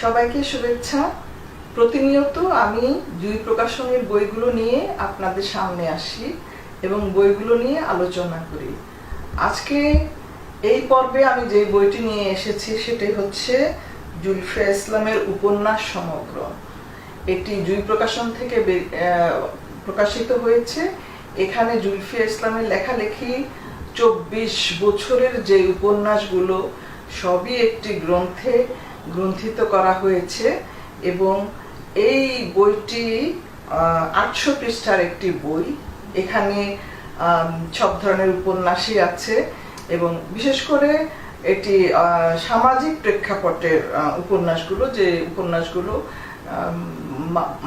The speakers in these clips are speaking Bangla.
সবাইকে শুভেচ্ছা। প্রতিনিয়ত আমি জুই প্রকাশনের বইগুলো নিয়ে আপনাদের সামনে আসি এবং বইগুলো নিয়ে আলোচনা করি। আজকে এই পর্বে আমি যে বইটি নিয়ে এসেছি সেটি হচ্ছে জুলফিয়া ইসলামের উপন্যাস সমগ্র। এটি জুই প্রকাশন থেকে প্রকাশিত হয়েছে। এখানে জুলফিয়া ইসলামের লেখালেখি চব্বিশ বছরের যে উপন্যাসগুলো সবই একটি গ্রন্থে গ্রন্থিত করা হয়েছে এবং এই বইটি আটশো পৃষ্ঠার একটি বই। এখানে সব ধরনের উপন্যাসই আছে এবং বিশেষ করে এটি সামাজিক প্রেক্ষাপটের উপন্যাসগুলো যে উপন্যাসগুলো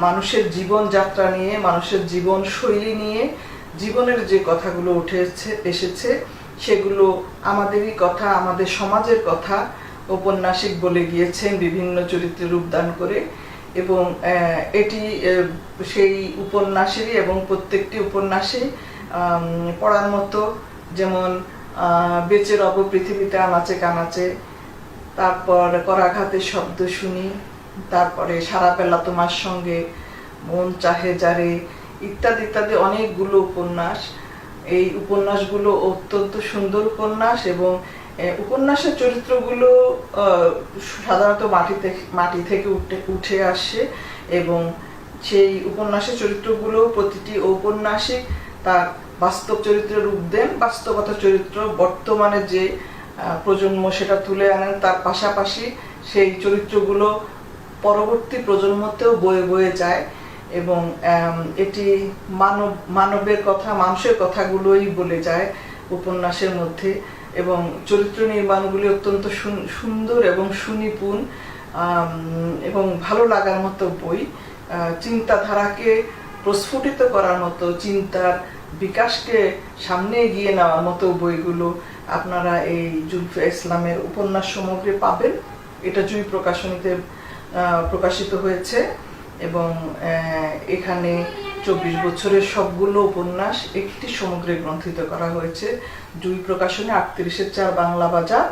মানুষের জীবনযাত্রা নিয়ে, মানুষের জীবন শৈলী নিয়ে, জীবনের যে কথাগুলো উঠে এসেছে সেগুলো আমাদেরই কথা, আমাদের সমাজের কথা ঔপন্যাসিক বলে গিয়েছেন বিভিন্ন চরিত্রে রূপদান করে এবং এটি সেই উপন্যাসেরই এবং প্রত্যেকটি উপন্যাসে পড়ার মতো যেমন বেঁচে রব পৃথিবীতে আনাচে কানাচে, তারপর করাঘাতের শব্দ শুনি, তারপরে সারা বেলা তোমার সঙ্গে মন চাহে যারে, ইত্যাদি ইত্যাদি অনেকগুলো উপন্যাস। এই উপন্যাসগুলো অত্যন্ত সুন্দর উপন্যাস এবং উপন্যাসের চরিত্রগুলো সাধারণত মাটি থেকে মাটি থেকে উঠে উঠে আসে এবং সেই উপন্যাসের চরিত্রগুলো প্রতিটি ঔপন্যাসিক তার বাস্তব চরিত্রের রূপ দেন বাস্তবতা চরিত্র, বর্তমানে যে প্রজন্ম সেটা তুলে আনেন, তার পাশাপাশি সেই চরিত্রগুলো পরবর্তী প্রজন্মতেও বয়ে বয়ে যায়। এবং এটি মানব, মানবের কথা, মানুষের কথাগুলোই বলে যায় উপন্যাসের মধ্যে এবং চরিত্র নির্মাণগুলি অত্যন্ত সুন- সুন্দর এবং সুনিপুণ এবং ভালো লাগার মতো বই। চিন্তাধারাকে প্রস্ফুটিত করার মতো, চিন্তার বিকাশকে সামনে এগিয়ে নেওয়ার মতো বইগুলো আপনারা এই জুলফিয়া ইসলামের উপন্যাস সমগ্রে পাবেন। এটা জুই প্রকাশনীতে প্রকাশিত হয়েছে। এবং এখানে চব্বিশ বছরের সবগুলো উপন্যাস একটি সমগ্রে গ্রন্থিত করা হয়েছে। জুই প্রকাশনী আটত্রিশের চার বাংলা বাজার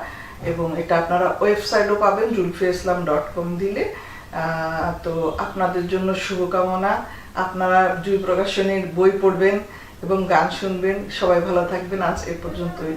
এবং এটা আপনারা ওয়েবসাইটও পাবেন জুলফি ইসলাম ডট কম দিলে। তো আপনাদের জন্য শুভকামনা। আপনারা জুই প্রকাশনীর বই পড়বেন এবং গান শুনবেন। সবাই ভালো থাকবেন। আজ এ পর্যন্তই।